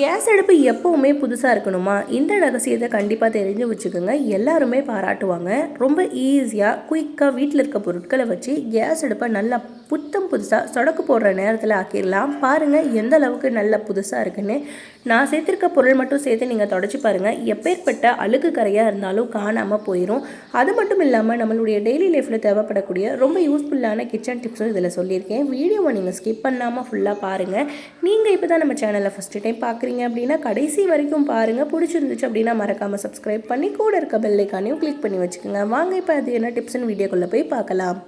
Case அடுப்பு எப்போவுமே புதுசாக இருக்கணுமா? இந்த ரகசியத்தை கண்டிப்பாக தெரிஞ்சு வச்சுக்கோங்க. எல்லாருமே பாராட்டுவாங்க. ரொம்ப ஈஸியாக குயிக்காக வீட்டில் இருக்க பொருட்களை வச்சு கேஸ் அடுப்பை நல்லா புத்தம் புதுசாக சொடக்கு போடுற நேரத்தில் ஆக்கிடலாம் பாருங்கள் எந்த அளவுக்கு நல்ல புதுசாக இருக்குன்னு. நான் சேர்த்துருக்க பொருள் மட்டும் சேர்த்து நீங்கள் தொடச்சி பாருங்கள் எப்பேற்பட்ட அழுக்கு கரையாக இருந்தாலும் காணாமல் போயிடும் அது மட்டும் இல்லாமல் நம்மளுடைய டெய்லி லைஃப்பில் தேவைப்படக்கூடிய ரொம்ப யூஸ்ஃபுல்லான கிச்சன் டிப்ஸும் இதில் சொல்லியிருக்கேன். வீடியோவை நீங்கள் ஸ்கிப் பண்ணாமல் ஃபுல்லாக பாருங்கள் நீங்கள் இப்போ தான் நம்ம சேனலை ஃபஸ்ட்டு டைம் பார்க்குறீங்க அப்படின்னா கடைசி வரைக்கும் பாருங்கள் பிடிச்சிருந்துச்சு அப்படின்னா மறக்காமல் சப்ஸ்கிரைப் பண்ணி கூட இருக்க பெல்லைக்கானையும் கிளிக் பண்ணி வச்சுக்கோங்க. வாங்க இப்போ அது என்ன டிப்ஸ்னு வீடியோக்குள்ளே போய் பார்க்கலாம்.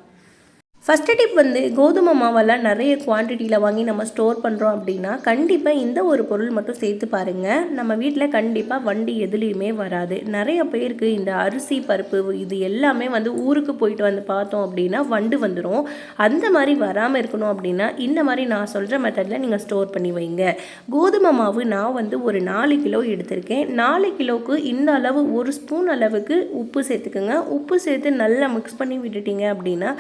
ஃபஸ்ட்டு டிப் வந்து கோதுமை மாவெல்லாம் நிறைய குவான்டிட்டியில் வாங்கி நம்ம ஸ்டோர் பண்ணுறோம் அப்படின்னா கண்டிப்பாக இந்த ஒரு பொருள் மட்டும் சேர்த்து பாருங்கள் நம்ம வீட்டில் கண்டிப்பாக வண்டி எதுலேயுமே வராது. நிறைய பேருக்கு இந்த அரிசி பருப்பு இது எல்லாமே வந்து ஊருக்கு போயிட்டு வந்து பார்த்தோம் அப்படின்னா வண்டு வந்துடும் அந்த மாதிரி வராமல் இருக்கணும் அப்படின்னா இந்த மாதிரி நான் சொல்கிற மெத்தடில் நீங்கள் ஸ்டோர் பண்ணி வைங்க. கோதுமை மாவு நான் வந்து ஒரு நாலு கிலோ எடுத்திருக்கேன். நாலு கிலோவுக்கு இந்த அளவு ஒரு ஸ்பூன் அளவுக்கு உப்பு சேர்த்துக்குங்க. உப்பு சேர்த்து நல்லா மிக்ஸ் பண்ணி விட்டுட்டீங்க அப்படின்னா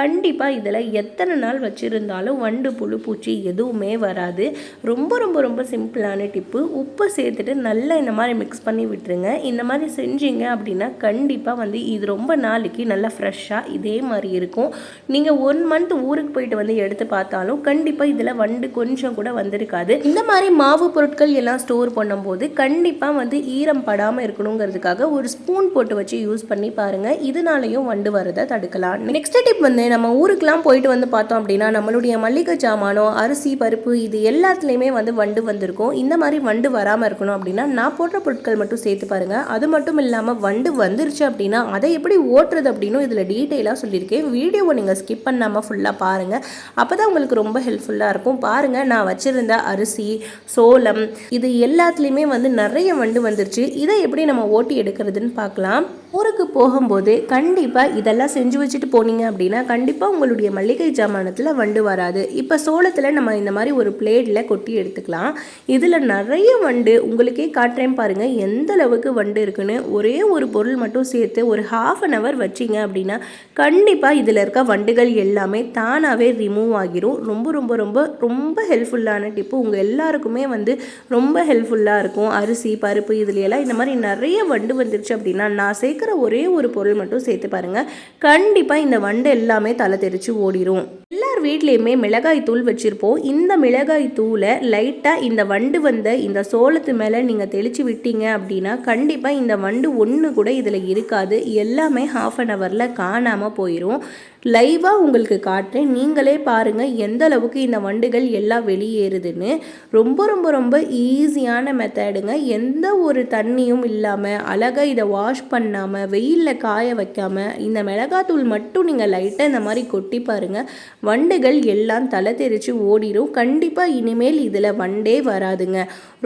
கண்டிப்பாக கண்டிப்பாக இதில் எத்தனை நாள் வச்சுருந்தாலும் வண்டு புழு பூச்சி எதுவுமே வராது. ரொம்ப ரொம்ப ரொம்ப சிம்பிளான டிப்பு. உப்பு சேர்த்துட்டு நல்லா இந்த மாதிரி மிக்ஸ் பண்ணி விட்டுருங்க. இந்த மாதிரி செஞ்சீங்க அப்படின்னா கண்டிப்பாக வந்து இது ரொம்ப நாளைக்கு நல்லா ஃப்ரெஷ்ஷாக இதே மாதிரி இருக்கும். நீங்கள் ஒன் மந்த் ஊருக்கு போயிட்டு வந்து எடுத்து பார்த்தாலும் கண்டிப்பாக இதில் வண்டு கொஞ்சம் கூட வந்திருக்காது. இந்த மாதிரி மாவு பொருட்கள் எல்லாம் ஸ்டோர் பண்ணும்போது கண்டிப்பாக வந்து ஈரம் படாமல் இருக்கணுங்கிறதுக்காக ஒரு ஸ்பூன் போட்டு வச்சு யூஸ் பண்ணி பாருங்கள் இதனாலையும் வண்டு வரதை தடுக்கலாம். நெக்ஸ்ட் டிப் வந்து நம்ம ஊருக்கெலாம் போயிட்டு வந்து பார்த்தோம் அப்படின்னா நம்மளுடைய மல்லிகை ஜாமானோ அரிசி பருப்பு இது எல்லாத்துலேயுமே வந்து வண்டு வந்திருக்கும். இந்த மாதிரி வண்டு வராமல் இருக்கணும் அப்படின்னா நான் போடுற பொருட்கள் மட்டும் சேர்த்து பாருங்கள் அது மட்டும் இல்லாமல் வண்டு வந்துருச்சு அப்படின்னா அதை எப்படி ஓட்டுறது அப்படின்னும் இதில் டீட்டெயிலாக சொல்லியிருக்கேன். வீடியோவை நீங்கள் ஸ்கிப் பண்ணாமல் ஃபுல்லாக பாருங்கள் அப்போ தான் உங்களுக்கு ரொம்ப ஹெல்ப்ஃபுல்லாக இருக்கும். பாருங்கள் நான் வச்சுருந்த அரிசி சோளம் இது எல்லாத்துலேயுமே வந்து நிறைய வண்டு வந்துருச்சு. இதை எப்படி நம்ம ஓட்டி எடுக்கிறதுன்னு பார்க்கலாம். ஊருக்கு போகும்போது கண்டிப்பாக இதெல்லாம் செஞ்சு வச்சுட்டு போனீங்க அப்படின்னா கண்டிப்பாக உங்களுடைய மல்லிகை ஜாமானத்தில் வண்டு வராது. இப்போ சோளத்தில் நம்ம இந்த மாதிரி ஒரு பிளேட்டில் கொட்டி எடுத்துக்கலாம். இதில் நிறைய வண்டு உங்களுக்கே காட்டுறேன் பாருங்கள் எந்த அளவுக்கு வண்டு இருக்குன்னு ஒரே ஒரு பொருள் மட்டும் சேர்த்து ஒரு ஹாஃப் அன் ஹவர் வச்சிங்க அப்படின்னா கண்டிப்பாக இதில் இருக்க வண்டுகள் எல்லாமே தானாகவே ரிமூவ் ஆகிரும். ரொம்ப ரொம்ப ரொம்ப ரொம்ப ஹெல்ப்ஃபுல்லான டிப்பு உங்கள் எல்லாருக்குமே வந்து ரொம்ப ஹெல்ப்ஃபுல்லாக இருக்கும். அரிசி பருப்பு இதுலையெல்லாம் இந்த மாதிரி நிறைய வண்டு வந்துருச்சு அப்படின்னா நான் சேர்க்குற ஒரே ஒரு பொருள் மட்டும் சேர்த்து பாருங்கள் கண்டிப்பாக இந்த வண்டு எல்லாமே தலை தெரித்து ஓடிரும். எல்லார் வீட்லேயுமே மிளகாய் தூள் வச்சுருப்போம். இந்த மிளகாய் தூளை லைட்டாக இந்த வண்டு வந்த இந்த சோளத்து மேலே நீங்கள் தெளித்து விட்டீங்க அப்படின்னா கண்டிப்பாக இந்த வண்டு ஒன்று கூட இதில் இருக்காது. எல்லாமே ஹாஃப் அன் ஹவரில் காணாமல் போயிடும் லைவாக உங்களுக்கு காட்டுறேன். நீங்களே பாருங்கள் எந்த அளவுக்கு இந்த வண்டுகள் எல்லாம் வெளியேறுதுன்னு. ரொம்ப ரொம்ப ரொம்ப ஈஸியான மெத்தடுங்க எந்த ஒரு தண்ணியும் இல்லாமல் அழகாக இதை வாஷ் பண்ணாமல் வெயிலில் காய வைக்காமல் இந்த மிளகாத்தூள் மட்டும் நீங்கள் லைட்டாக இந்த மாதிரி கொட்டி பாருங்கள் வண்டுகள் எல்லாம் தலை தெரித்து ஓடிடும் கண்டிப்பாக இனிமேல் இதில் வண்டே வராதுங்க.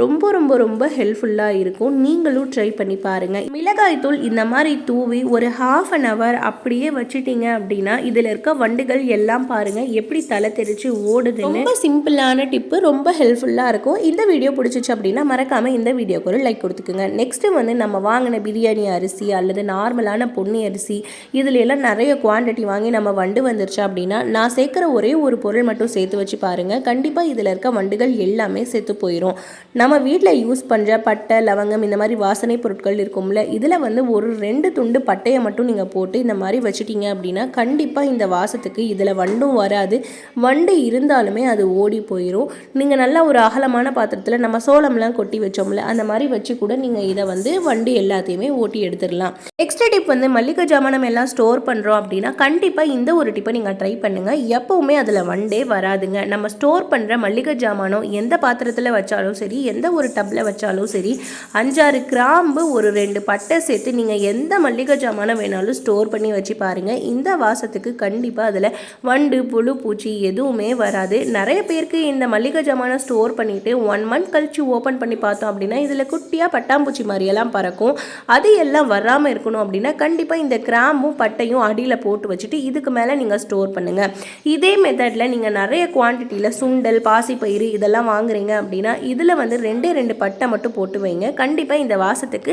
ரொம்ப ரொம்ப ரொம்ப ஹெல்ப்ஃபுல்லாக இருக்கும். நீங்களும் ட்ரை பண்ணி பாருங்கள் மிளகாய் தூள் இந்த மாதிரி தூவி ஒரு ஹாஃப் அன் ஹவர் அப்படியே வச்சுட்டீங்க அப்படின்னா இதில் இருக்க வண்டுகள் எல்லாம் பாருங்கள் எப்படி தலை தெரிச்சு ஓடுதுன்னு. ரொம்ப சிம்பிளான டிப்பு ரொம்ப ஹெல்ப்ஃபுல்லாக இருக்கும். இந்த வீடியோ பிடிச்சிச்சு அப்படின்னா மறக்காமல் இந்த வீடியோக்கு ஒரு லைக் கொடுத்துக்குங்க. நெக்ஸ்ட்டு வந்து நம்ம வாங்கின பிரியாணி அரிசி அல்லது நார்மலான பொன்னி அரிசி இதில் எல்லாம் நிறைய குவான்டிட்டி வாங்கி நம்ம வண்டு வந்துருச்சு அப்படின்னா நான் சேர்க்குற ஒரே ஒரு பொருள் மட்டும் சேர்த்து வச்சு பாருங்கள் கண்டிப்பாக இதில் இருக்க வண்டுகள் எல்லாமே செத்து போயிடும் நம்ம வீட்டில் யூஸ் பண்ணுற பட்டை லவங்கம் இந்த மாதிரி வாசனை பொருட்கள் இருக்கும்ல இதில் வந்து ஒரு ரெண்டு துண்டு பட்டையை மட்டும் நீங்கள் போட்டு இந்த மாதிரி வச்சுட்டீங்க அப்படின்னா கண்டிப்பாக கண்டிப்பாக இந்த வாசத்துக்கு இதில் வண்டும் வராது. வண்டு இருந்தாலுமே அது ஓடி போயிடும் நீங்கள் நல்லா ஒரு அகலமான பாத்திரத்தில் நம்ம சோளம்லாம் கொட்டி வச்சோம்ல அந்த மாதிரி வச்சு கூட நீங்கள் இதை வந்து வண்டு எல்லாத்தையுமே ஓட்டி எடுத்துடலாம். எக்ஸ்ட்ரா டிப் வந்து மல்லிகை ஜாமானம் எல்லாம் ஸ்டோர் பண்ணுறோம் அப்படின்னா கண்டிப்பாக இந்த ஒரு டிப்பை நீங்கள் ட்ரை பண்ணுங்கள் எப்போவுமே அதில் வண்டே வராதுங்க. நம்ம ஸ்டோர் பண்ணுற மல்லிகை ஜாமானம் எந்த பாத்திரத்தில் வச்சாலும் சரி எந்த ஒரு டப்பில் வச்சாலும் சரி அஞ்சாறு கிராம்பு ஒரு ரெண்டு பட்டை சேர்த்து நீங்கள் எந்த மல்லிகை ஜாமானம் வேணாலும் ஸ்டோர் பண்ணி வச்சு பாருங்கள் இந்த வாசத்துக்கு கண்டிப்பாக அதில் வண்டு புழு பூச்சி எதுவுமே வராது. நிறைய பேருக்கு இந்த மல்லிகை ஜாமானை ஸ்டோர் பண்ணிவிட்டு ஒன் மந்த் கழித்து ஓப்பன் பண்ணி பார்த்தோம் அப்படின்னா இதில் குட்டியாக பட்டாம்பூச்சி மாதிரியெல்லாம் பறக்கும். அது எல்லாம் வராமல் இருக்கணும் அப்படின்னா கண்டிப்பாக இந்த கிராம்பும் பட்டையும் அடியில் போட்டு வச்சுட்டு இதுக்கு மேலே நீங்கள் ஸ்டோர் பண்ணுங்கள் இதே மெத்தடில் நீங்கள் நிறைய குவான்டிட்டியில் சுண்டல் பாசிப்பயிறு இதெல்லாம் வாங்குறீங்க அப்படின்னா இதில் வந்து ரெண்டே ரெண்டு பட்டை மட்டும் போட்டு வைங்க. கண்டிப்பாக இந்த வாசத்துக்கு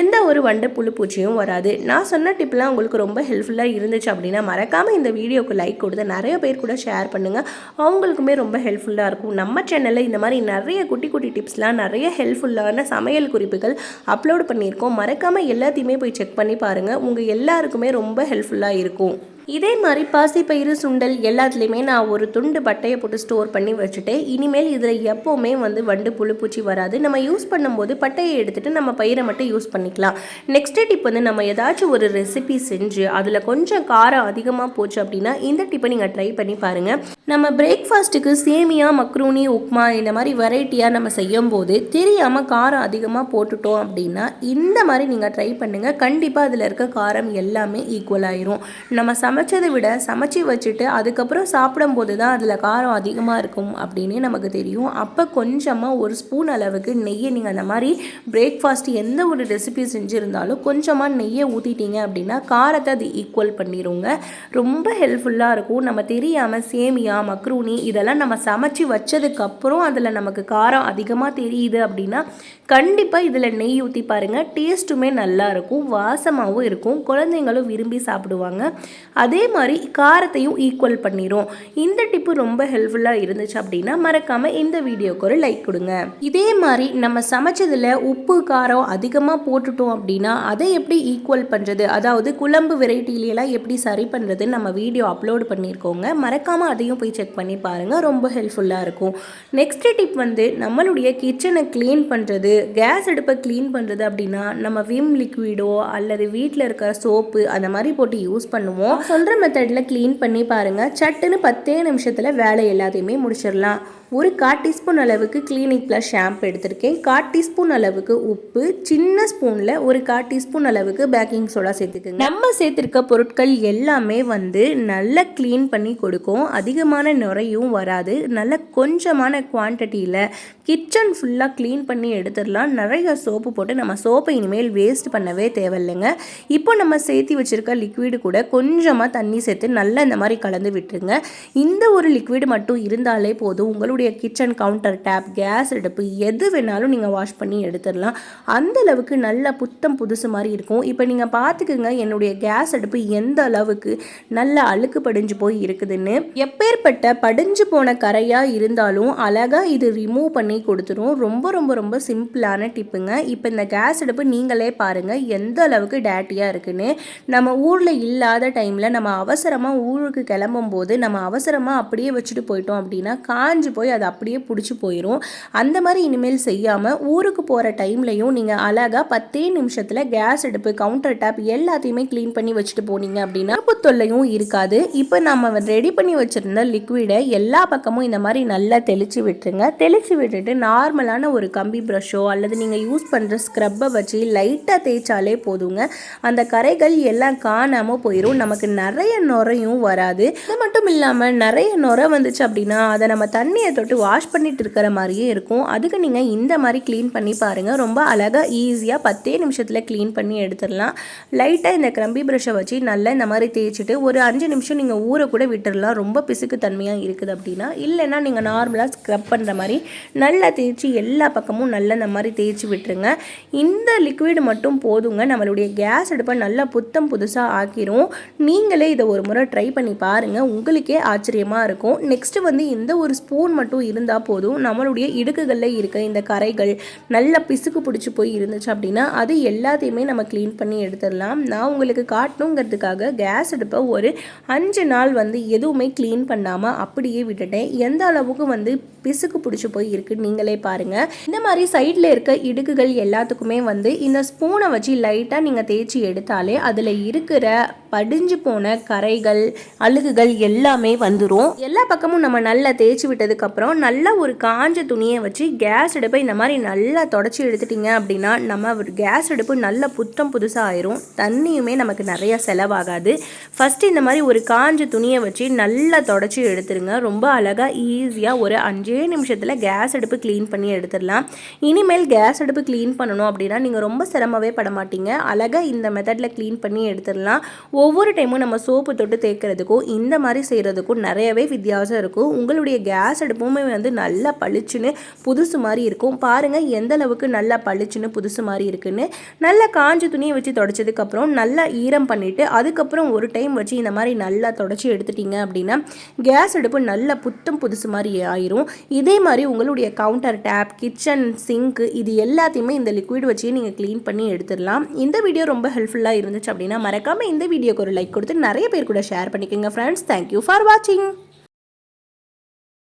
எந்த ஒரு வண்டு புழு பூச்சியும் வராது. நான் சொன்ன டிப்லாம் உங்களுக்கு ரொம்ப ஹெல்ப்ஃபுல்லாக இருந்துச்சு அப்படின்னா மறக்க மறக்காமல் இந்த வீடியோக்கு லைக் கொடுத்து நிறைய பேர் கூட ஷேர் பண்ணுங்கள் அவங்களுக்குமே ரொம்ப ஹெல்ப்ஃபுல்லாக இருக்கும். நம்ம சேனலில் இந்த மாதிரி நிறைய குட்டி குட்டி டிப்ஸ்லாம் நிறைய ஹெல்ப்ஃபுல்லான சமையல் குறிப்புகள் அப்லோட் பண்ணியிருக்கோம். மறக்காமல் எல்லாத்தையுமே போய் செக் பண்ணி பாருங்கள் உங்கள் எல்லாருக்குமே ரொம்ப ஹெல்ப்ஃபுல்லாக இருக்கும். இதே மாதிரி பாசிப்பயிறு சுண்டல் எல்லாத்துலேயுமே நான் ஒரு துண்டு பட்டையை போட்டு ஸ்டோர் பண்ணி வச்சுட்டேன். இனிமேல் இதில் எப்போவுமே வந்து வண்டு புழு பூச்சி வராது. நம்ம யூஸ் பண்ணும்போது பட்டையை எடுத்துகிட்டு நம்ம பயிரை மட்டும் யூஸ் பண்ணிக்கலாம். நெக்ஸ்ட் டிப் வந்து நம்ம ஏதாச்சும் ஒரு ரெசிபி செஞ்சு அதில் கொஞ்சம் காரம் அதிகமாக போச்சு அப்படின்னா இந்த டிப்பை நீங்கள் ட்ரை பண்ணி பாருங்கள் நம்ம பிரேக்ஃபாஸ்ட்டுக்கு சேமியா மக்ரூனி உப்மா இந்த மாதிரி வெரைட்டியாக நம்ம செய்யும் போது தெரியாமல் காரம் அதிகமாக போட்டுட்டோம் அப்படின்னா இந்த மாதிரி நீங்கள் ட்ரை பண்ணுங்கள் கண்டிப்பாக அதில் இருக்க காரம் எல்லாமே ஈக்குவல் ஆயிரும். நம்ம சமைச்சதை விட சமைச்சு வச்சுட்டு அதுக்கப்புறம் சாப்பிடும்போது தான் அதில் காரம் அதிகமாக இருக்கும் அப்படின்னு நமக்கு தெரியும். அப்போ கொஞ்சமாக ஒரு ஸ்பூன் அளவுக்கு நெய்யை நீங்கள் அந்த மாதிரி பிரேக்ஃபாஸ்ட் எந்த ஒரு ரெசிபி செஞ்சுருந்தாலும் கொஞ்சமாக நெய்யை ஊற்றிட்டீங்க அப்படின்னா காரத்தை அது ஈக்குவல் பண்ணிடுங்க ரொம்ப ஹெல்ப்ஃபுல்லாக இருக்கும். நம்ம தெரியாமல் சேமியா மக்ரூனி இதெல்லாம் நம்ம சமைச்சு வச்சதுக்கப்புறம் அதில் நமக்கு காரம் அதிகமாக தெரியுது அப்படின்னா கண்டிப்பாக இதில் நெய் ஊற்றி பாருங்கள் டேஸ்ட்டுமே நல்லா இருக்கும். வாசமாகவும் இருக்கும். குழந்தைங்களும் விரும்பி சாப்பிடுவாங்க. அதே மாதிரி காரத்தையும் ஈக்குவல் பண்ணிடும் இந்த டிப்பு ரொம்ப ஹெல்ப்ஃபுல்லாக இருந்துச்சு அப்படின்னா மறக்காமல் இந்த வீடியோக்கு ஒரு லைக் கொடுங்க. இதே மாதிரி நம்ம சமைச்சதில் உப்பு காரம் அதிகமாக போட்டுட்டோம் அப்படின்னா அதை எப்படி ஈக்குவல் பண்ணுறது அதாவது குழம்பு வெரைட்டிலலாம் எப்படி சரி பண்ணுறதுன்னு நம்ம வீடியோ அப்லோட் பண்ணியிருக்கோங்க மறக்காமல் அதையும் போய் செக் பண்ணி பாருங்கள் ரொம்ப ஹெல்ப்ஃபுல்லாக இருக்கும். நெக்ஸ்ட் டிப் வந்து நம்மளுடைய கிச்சனை க்ளீன் பண்ணுறது கேஸ் அடுப்பை க்ளீன் பண்ணுறது அப்படின்னா நம்ம விம் லிக்விடோ அல்லது வீட்டில் இருக்கிற சோப்பு அந்த மாதிரி போட்டு யூஸ் பண்ணுவோம். சொல்கிற மெத்தடில் க்ளீன் பண்ணி பாருங்கள் சட்டுன்னு பத்தே நிமிஷத்தில் வேலை எல்லாத்தையுமே முடிச்சிடலாம். ஒரு கால் டீஸ்பூன் அளவுக்கு கிளினிக் ப்ளஸ் ஷாம்பு எடுத்திருக்கேன். கால் டீஸ்பூன் அளவுக்கு உப்பு சின்ன ஸ்பூனில் ஒரு கால் டீஸ்பூன் அளவுக்கு பேக்கிங் சோடா சேர்த்துக்குங்க. நம்ம சேர்த்துருக்க பொருட்கள் எல்லாமே வந்து நல்லா க்ளீன் பண்ணி கொடுக்கும். அதிகமான நுரையும் வராது. நல்ல கொஞ்சமான குவான்டிட்டியில் கிச்சன் ஃபுல்லாக க்ளீன் பண்ணி எடுத்துடலாம். நிறைய சோப்பு போட்டு நம்ம சோப்பை இனிமேல் வேஸ்ட் பண்ணவே தேவையில்லைங்க. இப்போ நம்ம சேர்த்து வச்சுருக்க லிக்விடு கூட கொஞ்சமாக தண்ணி சேர்த்து நல்லா இந்த மாதிரி கலந்து விட்டுருங்க. இந்த ஒரு லிக்விடு மட்டும் இருந்தாலே போதும். உங்களுடைய கிச்சன் கவுண்டர் டேப் கேஸ் அடுப்பு எது வேணாலும் நீங்கள் வாஷ் பண்ணி எடுத்துடலாம். அந்த அளவுக்கு நல்ல புத்தம் புதுசு மாதிரி இருக்கும். இப்போ நீங்கள் பார்த்துக்குங்க என்னுடைய கேஸ் அடுப்பு எந்த அளவுக்கு நல்ல அழுக்கு படிஞ்சு போய் இருக்குதுன்னு. எப்பேற்பட்ட படிஞ்சு போன கரையாக இருந்தாலும் அழகாக இது ரிமூவ் பண்ணி கொடுத்துரும். ரொம்ப ரொம்ப ரொம்ப சிம்பிளான டிப்புங்க இப்போ இந்த கேஸ் அடுப்பு நீங்களே பாருங்கள் எந்த அளவுக்கு டேட்டியாக இருக்குன்னு. நம்ம ஊரில் இல்லாத டைமில் நம்ம அவசரமாக ஊருக்கு கிளம்பும்போது நம்ம அவசரமாக அப்படியே வச்சுட்டு போயிட்டோம் அப்படின்னா காஞ்சு போய் அது அப்படியே பிடிச்சி போயிடும் அந்த மாதிரி இனிமேல் செய்யாமல் ஊருக்கு போகிற டைம்லையும் நீங்கள் அழகாக பத்தே நிமிஷத்தில் கேஸ் அடுப்பு கவுண்டர் டேப் எல்லாத்தையுமே க்ளீன் பண்ணி வச்சுட்டு போனீங்க அப்படின்னா தொல்லையும் இருக்காது. இப்போ நம்ம ரெடி பண்ணி வச்சுருந்த லிக்விடை எல்லா பக்கமும் இந்த மாதிரி நல்லா தெளித்து விட்டுருங்க. தெளித்து விட்டுட்டு நார்மலான ஒரு கம்பி ப்ரஷ்ஷோ அல்லது நீங்கள் யூஸ் பண்ணுற ஸ்க்ரப்பை வச்சு லைட்டாக தேய்ச்சாலே போதுங்க. அந்த கரைகள் எல்லாம் காணாமல் போயிடும் நமக்கு நிறைய நுரையும் வராது. அது மட்டும் இல்லாமல் நிறைய நுரை வந்துச்சு அப்படின்னா அதை நம்ம தண்ணியை தொட்டு வாஷ் பண்ணிட்டு இருக்கிற மாதிரியே இருக்கும். அதுக்கு நீங்கள் இந்த மாதிரி க்ளீன் பண்ணி பாருங்கள் ரொம்ப அழகாக ஈஸியாக பத்தே நிமிஷத்தில் க்ளீன் பண்ணி எடுத்துடலாம். லைட்டாக இந்த க்ரம்பி ப்ரஷ்ஷை வச்சு நல்லா இந்த மாதிரி தேய்ச்சிட்டு ஒரு அஞ்சு நிமிஷம் நீங்கள் ஊற கூட விட்டுடலாம். ரொம்ப பிசுக்கு தன்மையாக இருக்குது அப்படின்னா. இல்லைன்னா நீங்கள் நார்மலாக ஸ்க்ரப் பண்ணுற மாதிரி நல்லா தேய்ச்சி எல்லா பக்கமும் நல்லா இந்த மாதிரி தேய்ச்சி விட்டுருங்க. இந்த லிக்விட் மட்டும் போதுங்க. நம்மளுடைய கேஸ் அடுப்பை நல்லா புத்தம் புதுசாக ஆக்கிரும். நீங்கள் நீங்களே இதை ஒரு முறை ட்ரை பண்ணி பாருங்கள் உங்களுக்கே ஆச்சரியமாக இருக்கும். நெக்ஸ்ட்டு வந்து இந்த ஒரு ஸ்பூன் மட்டும் இருந்தால் போதும். நம்மளுடைய இடுக்குகளில் இருக்க இந்த கரைகள் நல்ல பிசுக்கு பிடிச்சி போய் இருந்துச்சு அப்படின்னா அது எல்லாத்தையுமே நம்ம க்ளீன் பண்ணி எடுத்துடலாம். நான் உங்களுக்கு காட்டணுங்கிறதுக்காக கேஸ் அடுப்பை ஒரு அஞ்சு நாள் வந்து எதுவுமே க்ளீன் பண்ணாமல் அப்படியே விட்டுட்டேன். எந்த அளவுக்கு வந்து பிசுக்கு பிடிச்சி போய் இருக்குன்னு நீங்களே பாருங்கள் இந்த மாதிரி சைடில் இருக்க இடுக்குகள் எல்லாத்துக்குமே வந்து இந்த ஸ்பூனை வச்சு லைட்டாக நீங்கள் தேய்ச்சி எடுத்தாலே அதில் இருக்கிற படிஞ்சு போன கரைகள் அழுகுகள் எல்லாமே வந்துடும் எல்லா பக்கமும் நம்ம நல்லா தேய்ச்சி விட்டதுக்கப்புறம் நல்லா ஒரு காஞ்ச துணியை வச்சு கேஸ் அடுப்பை இந்த மாதிரி நல்லா தொடச்சி எடுத்துட்டிங்க அப்படின்னா நம்ம கேஸ் அடுப்பு நல்ல புத்தம் புதுசாக ஆயிரும். தண்ணியுமே நமக்கு நிறைய செலவாகாது. ஃபஸ்ட்டு இந்த மாதிரி ஒரு காஞ்ச துணியை வச்சு நல்லா தொடச்சி எடுத்துருங்க. ரொம்ப அழகாக ஈஸியாக ஒரு அஞ்சே நிமிஷத்தில் கேஸ் அடுப்பு க்ளீன் பண்ணி எடுத்துடலாம். இனிமேல் கேஸ் அடுப்பு க்ளீன் பண்ணணும் அப்படின்னா நீங்கள் ரொம்ப சிரமவே பட மாட்டீங்க. அழகாக இந்த மெத்தடில் க்ளீன் பண்ணி எடுத்துடலாம். ஒவ்வொரு டைமும் நம்ம சோப்பு தொட்டு தேய்க்கிறதுக்கும் இந்த மாதிரி செய்கிறதுக்கும் நிறையவே வித்தியாசம் இருக்கும். உங்களுடைய கேஸ் அடுப்புமே வந்து நல்லா பளிச்சுன்னு புதுசு மாதிரி இருக்கும். பாருங்கள் எந்த அளவுக்கு நல்லா பளிச்சுன்னு புதுசு மாதிரி இருக்குன்னு. நல்லா காஞ்ச துணியை வச்சு தொடச்சதுக்கப்புறம் நல்லா ஈரம் பண்ணிவிட்டு அதுக்கப்புறம் ஒரு டைம் வச்சு இந்த மாதிரி நல்லா தொடச்சி எடுத்துட்டீங்க அப்படின்னா கேஸ் அடுப்பு நல்லா புத்தம் புதுசு மாதிரி ஆயிரும். இதே மாதிரி உங்களுடைய கவுண்டர் டேப் கிச்சன் சிங்க்கு இது எல்லாத்தையுமே இந்த லிக்விட் வச்சு நீங்கள் க்ளீன் பண்ணி எடுத்துடலாம். இந்த வீடியோ ரொம்ப ஹெல்ப்ஃபுல்லாக இருந்துச்சு அப்படின்னா மறக்காமல் இந்த வீடியோக்கு ஒரு லைக் கொடுத்து நிறைய பேர் கூட ஷேர் பண்ணிக்கோங்க ஃப்ரெண்ட்ஸ் தேங்க்யூ ஃபார் வாட்சிங்